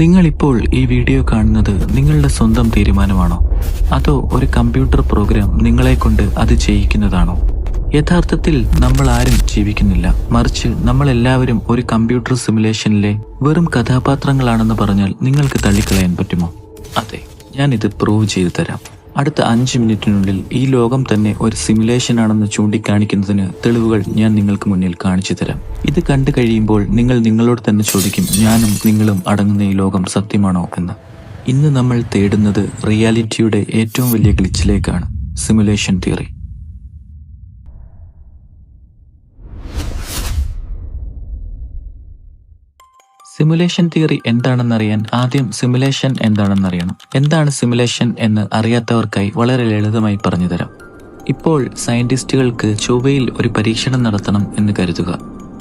നിങ്ങളിപ്പോൾ ഈ വീഡിയോ കാണുന്നത് നിങ്ങളുടെ സ്വന്തം തീരുമാനമാണോ? അതോ ഒരു കമ്പ്യൂട്ടർ പ്രോഗ്രാം നിങ്ങളെ കൊണ്ട് അത് ചെയ്യിക്കുന്നതാണോ? യഥാർത്ഥത്തിൽ നമ്മൾ ആരും ജീവിക്കുന്നില്ല. മറിച്ച് നമ്മൾ എല്ലാവരും ഒരു കമ്പ്യൂട്ടർ സിമുലേഷനിലെ വെറും കഥാപാത്രങ്ങളാണെന്ന് പറഞ്ഞാൽ നിങ്ങൾക്ക് തള്ളിക്കളയാൻ പറ്റുമോ? അതെ ഞാനിത് പ്രൂവ് ചെയ്തു തരാം. അടുത്ത അഞ്ച് മിനിറ്റിനുള്ളിൽ ഈ ലോകം തന്നെ ഒരു സിമുലേഷൻ ആണെന്ന് ചൂണ്ടിക്കാണിക്കുന്നതിന് തെളിവുകൾ ഞാൻ നിങ്ങൾക്ക് മുന്നിൽ കാണിച്ചു തരാം. ഇത് കണ്ടു കഴിയുമ്പോൾ നിങ്ങൾ നിങ്ങളോട് തന്നെ ചോദിക്കും ഞാനും നിങ്ങളും അടങ്ങുന്ന ഈ ലോകം സത്യമാണോ എന്ന്. ഇന്ന് നമ്മൾ തേടുന്നത് റിയാലിറ്റിയുടെ ഏറ്റവും വലിയ ഗ്ലിച്ചിലേക്കാണ് സിമുലേഷൻ തിയറി. സിമുലേഷൻ തിയറി എന്താണെന്നറിയാൻ ആദ്യം സിമുലേഷൻ എന്താണെന്നറിയണം. എന്താണ് സിമുലേഷൻ എന്ന് അറിയാത്തവർക്കായി വളരെ ലളിതമായി പറഞ്ഞുതരാം. ഇപ്പോൾ സയന്റിസ്റ്റുകൾക്ക് ചൊവ്വയിൽ ഒരു പരീക്ഷണം നടത്തണം എന്ന് കരുതുക.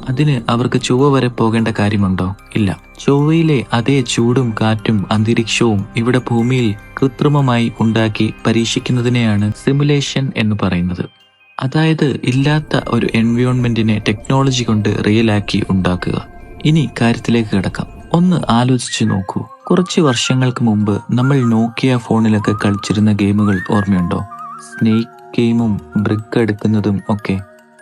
അതിന് അവർക്ക് ചൊവ്വ വരെ പോകേണ്ട കാര്യമുണ്ടോ? ഇല്ല. ചൊവ്വയിലെ അതേ ചൂടും കാറ്റും അന്തരീക്ഷവും ഇവിടെ ഭൂമിയിൽ കൃത്രിമമായി ഉണ്ടാക്കി പരീക്ഷിക്കുന്നതിനെയാണ് സിമുലേഷൻ എന്ന് പറയുന്നത്. അതായത് ഇല്ലാത്ത ഒരു എൻവയോൺമെന്റിനെ ടെക്നോളജി കൊണ്ട് റിയലാക്കി ഉണ്ടാക്കുക. ഇനി കാര്യത്തിലേക്ക് കിടക്കാം. ഒന്ന് ആലോചിച്ച് നോക്കൂ. കുറച്ച് വർഷങ്ങൾക്ക് മുമ്പ് നമ്മൾ നോക്കിയ ഫോണിലൊക്കെ കളിച്ചിരുന്ന ഗെയിമുകൾ ഓർമ്മയുണ്ടോ? സ്നേക്ക് ഗെയിമും ബ്രിക്ക് എടുക്കുന്നതും ഒക്കെ.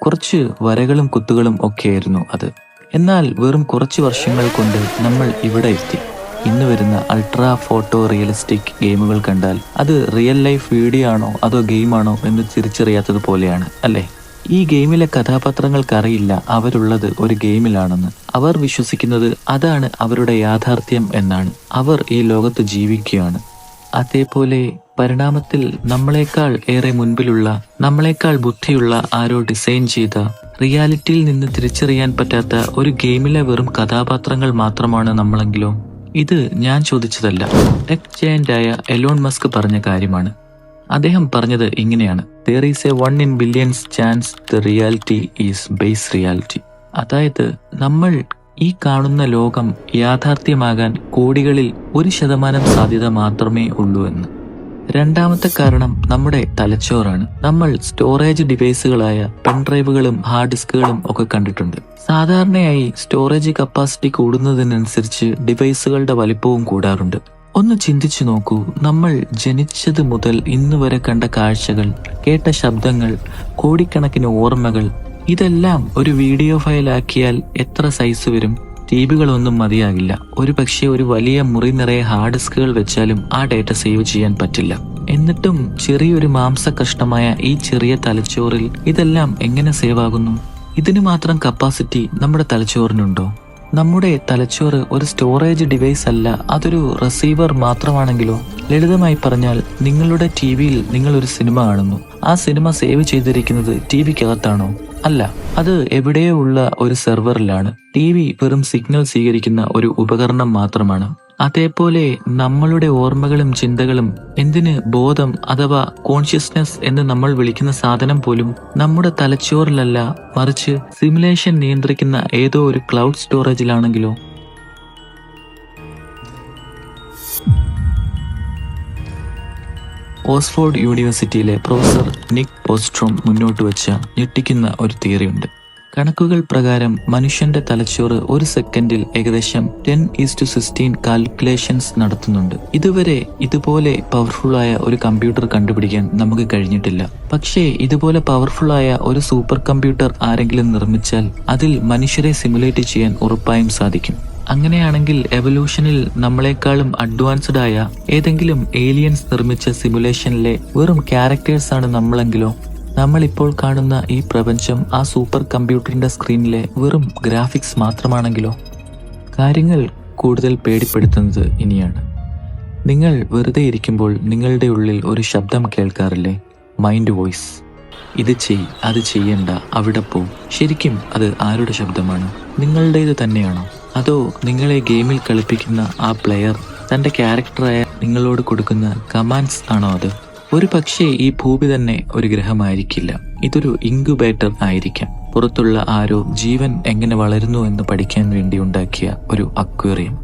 കുറച്ച് വരകളും കുത്തുകളും ഒക്കെയായിരുന്നു അത്. എന്നാൽ വെറും കുറച്ച് വർഷങ്ങൾ കൊണ്ട് നമ്മൾ ഇവിടെ എത്തി. ഇന്ന് വരുന്ന അൾട്രാ ഫോട്ടോ റിയലിസ്റ്റിക് ഗെയിമുകൾ കണ്ടാൽ അത് റിയൽ ലൈഫ് വീഡിയോ ആണോ അതോ ഗെയിമാണോ എന്ന് തിരിച്ചറിയാത്തത് പോലെയാണ് അല്ലേ? ഈ ഗെയിമിലെ കഥാപാത്രങ്ങൾക്ക് അറിയില്ല അവരുള്ളത് ഒരു ഗെയിമിലാണെന്ന്. അവർ വിശ്വസിക്കുന്നത് അതാണ് അവരുടെ യാഥാർത്ഥ്യം എന്നാണ്. അവർ ഈ ലോകത്ത് ജീവിക്കുകയാണ്. അതേപോലെ പരിണാമത്തിൽ നമ്മളെക്കാൾ ഏറെ മുൻപിലുള്ള നമ്മളെക്കാൾ ബുദ്ധിയുള്ള ആരോ ഡിസൈൻ ചെയ്ത റിയാലിറ്റിയിൽ നിന്ന് തിരിച്ചറിയാൻ പറ്റാത്ത ഒരു ഗെയിമിലെ വെറും കഥാപാത്രങ്ങൾ മാത്രമാണ് നമ്മളെങ്കിലും? ഇത് ഞാൻ ചോദിച്ചതല്ല. ടെക് ജയന്റായ എലോൺ മസ്ക് പറഞ്ഞ കാര്യമാണ്. അദ്ദേഹം പറഞ്ഞത് ഇങ്ങനെയാണ്. There is a one in billions chance the reality is base reality അതായത് നമ്മൾ ഈ കാണുന്ന ലോകം യാഥാർത്ഥ്യമാകാൻ കോടികളിൽ ഒരു ശതമാനം സാധ്യത മാത്രമേ ഉള്ളൂ എന്ന്. രണ്ടാമത്തെ കാരണം നമ്മുടെ തലച്ചോറാണ്. നമ്മൾ സ്റ്റോറേജ് ഡിവൈസുകളായ പെൺഡ്രൈവുകളും ഹാർഡ് ഡിസ്കുകളും ഒക്കെ കണ്ടിട്ടുണ്ട്. സാധാരണയായി സ്റ്റോറേജ് കപ്പാസിറ്റി കൂടുന്നതിനനുസരിച്ച് ഡിവൈസുകളുടെ വലിപ്പവും കൂടാറുണ്ട്. ഒന്ന് ചിന്തിച്ചു നോക്കൂ. നമ്മൾ ജനിച്ചത് മുതൽ ഇന്ന് വരെ കണ്ട കാഴ്ചകൾ കേട്ട ശബ്ദങ്ങൾ കോടിക്കണക്കിന് ഓർമ്മകൾ ഇതെല്ലാം ഒരു വീഡിയോ ഫയലാക്കിയാൽ എത്ര സൈസ് വരും? ടീബുകളൊന്നും മതിയാകില്ല. ഒരു പക്ഷേ ഒരു വലിയ മുറി നിറയെ ഹാർഡ് ഡിസ്കുകൾ വെച്ചാലും ആ ഡേറ്റ സേവ് ചെയ്യാൻ പറ്റില്ല. എന്നിട്ടും ചെറിയൊരു മാംസ കഷ്ണമായ ഈ ചെറിയ തലച്ചോറിൽ ഇതെല്ലാം എങ്ങനെ സേവ് ആകുന്നു? ഇതിന് മാത്രം കപ്പാസിറ്റി നമ്മുടെ തലച്ചോറിനുണ്ടോ? നമ്മുടെ തലച്ചോറ് ഒരു സ്റ്റോറേജ് ഡിവൈസ് അല്ല അതൊരു റിസീവർ മാത്രമാണെങ്കിലോ? ലളിതമായി പറഞ്ഞാൽ നിങ്ങളുടെ ടി വിയിൽ നിങ്ങൾ ഒരു സിനിമ കാണുന്നു. ആ സിനിമ സേവ് ചെയ്തിരിക്കുന്നത് ടി വിക്കകത്താണോ? അല്ല അത് എവിടെയോ ഉള്ള ഒരു സെർവറിലാണ് ടി വി വെറും സിഗ്നൽ സ്വീകരിക്കുന്ന ഒരു ഉപകരണം മാത്രമാണ്. അതേപോലെ നമ്മളുടെ ഓർമ്മകളും ചിന്തകളും എന്തിന് ബോധം അഥവാ കോൺഷ്യസ്നെസ് എന്ന് നമ്മൾ വിളിക്കുന്ന സാധനം പോലും നമ്മുടെ തലച്ചോറിലല്ല മറിച്ച് സിമുലേഷൻ നിയന്ത്രിക്കുന്ന ഏതോ ഒരു ക്ലൗഡ് സ്റ്റോറേജിലാണെങ്കിലോ ഓക്സ്ഫോർഡ് യൂണിവേഴ്സിറ്റിയിലെ പ്രൊഫസർ നിക് പോസ്ട്രോം മുന്നോട്ട് വെച്ച ഞെട്ടിക്കുന്ന ഒരു തിയറിയുണ്ട്. കണക്കുകൾ പ്രകാരം മനുഷ്യന്റെ തലച്ചോറ് ഒരു സെക്കൻഡിൽ ഏകദേശം ten is to sixteen calculations നടത്തുന്നുണ്ട്. ഇതുവരെ ഇതുപോലെ പവർഫുള്ളായ ഒരു കമ്പ്യൂട്ടർ കണ്ടുപിടിക്കാൻ നമുക്ക് കഴിഞ്ഞിട്ടില്ല. പക്ഷേ ഇതുപോലെ പവർഫുള്ളായ ഒരു സൂപ്പർ കമ്പ്യൂട്ടർ ആരെങ്കിലും നിർമ്മിച്ചാൽ അതിൽ മനുഷ്യരെ സിമുലേറ്റ് ചെയ്യാൻ ഉറപ്പായും സാധിക്കും. അങ്ങനെയാണെങ്കിൽ എവല്യൂഷനിൽ നമ്മളെക്കാളും അഡ്വാൻസ്ഡ് ആയ ഏതെങ്കിലും ഏലിയൻസ് നിർമ്മിച്ച സിമുലേഷനിലെ വെറും ക്യാരക്ടേഴ്സ് ആണ് നമ്മളെങ്കിലോ? നമ്മൾ ഇപ്പോൾ കാണുന്ന ഈ പ്രപഞ്ചം ആ സൂപ്പർ കമ്പ്യൂട്ടറിന്റെ സ്ക്രീനിലെ വെറും ഗ്രാഫിക്സ് മാത്രമാണെങ്കിലോ? കാര്യങ്ങൾ കൂടുതൽ പേടിപ്പെടുത്തുന്നത് ഇനിയാണ്. നിങ്ങൾ വെറുതെ ഇരിക്കുമ്പോൾ നിങ്ങളുടെ ഉള്ളിൽ ഒരു ശബ്ദം കേൾക്കാറില്ലേ? Mind voice. ഇത് ചെയ് അത് ചെയ്യണ്ട അവിടെ പോ. ശരിക്കും അത് ആരുടെ ശബ്ദമാണ്? നിങ്ങളുടേത് തന്നെയാണോ? അതോ നിങ്ങളെ ഗെയിമിൽ കളിപ്പിക്കുന്ന ആ പ്ലെയർ തന്റെ ക്യാരക്ടറായ നിങ്ങളോട് കൊടുക്കുന്ന കമാൻഡ്സ് ആണോ അത്? ഒരു പക്ഷേ ഈ ഭൂമി തന്നെ ഒരു ഗ്രഹമായിരിക്കില്ല. ഇതൊരു ഇൻക്യുബേറ്റർ ആയിരിക്കാം. പുറത്തുള്ള ആരോ ജീവൻ എങ്ങനെ വളരുന്നു എന്ന് പഠിക്കാൻ വേണ്ടി ഉണ്ടാക്കിയ ഒരു അക്വേറിയം.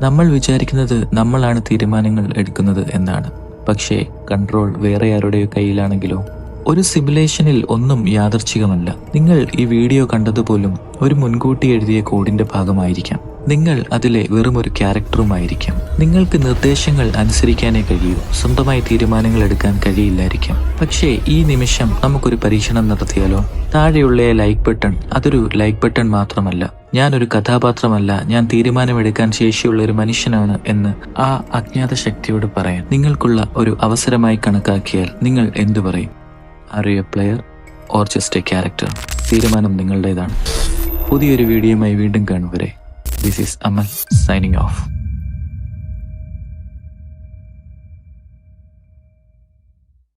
നമ്മൾ വിചാരിക്കുന്നത് നമ്മളാണ് തീരുമാനങ്ങൾ എടുക്കുന്നത് എന്നാണ്. പക്ഷേ കൺട്രോൾ വേറെ ആരുടെ കയ്യിലാണെങ്കിലോ. ഒരു സിമുലേഷനിൽ ഒന്നും യാദർച്ഛികമല്ല. നിങ്ങൾ ഈ വീഡിയോ കണ്ടതുപോലും ഒരു മുൻകൂട്ടി എഴുതിയ കോഡിന്റെ ഭാഗമായിരിക്കാം. നിങ്ങൾ അതിലെ വെറുമൊരു ക്യാരക്ടറുമായിരിക്കാം. നിങ്ങൾക്ക് നിർദ്ദേശങ്ങൾ അനുസരിക്കാനേ കഴിയൂ. സ്വന്തമായി തീരുമാനങ്ങൾ എടുക്കാൻ കഴിയില്ലായിരിക്കാം. പക്ഷേ ഈ നിമിഷം നമുക്കൊരു പരീക്ഷണം നടത്തിയാലോ? താഴെയുള്ള ലൈക്ക് ബട്ടൺ അതൊരു ലൈക്ക് ബട്ടൺ മാത്രമല്ല. ഞാനൊരു കഥാപാത്രമല്ല. ഞാൻ തീരുമാനമെടുക്കാൻ ശേഷിയുള്ള ഒരു മനുഷ്യനാണ് എന്ന് ആ അജ്ഞാത ശക്തിയോട് പറയാൻ. നിങ്ങൾക്കുള്ള ഒരു അവസരമായി കണക്കാക്കിയാൽ നിങ്ങൾ എന്തു പറയും? Are player or just a character തീരുമാനം നിങ്ങളുടേതാണ്. പുതിയൊരു വീഡിയോയുമായി വീണ്ടും കാണും This is Amal signing off.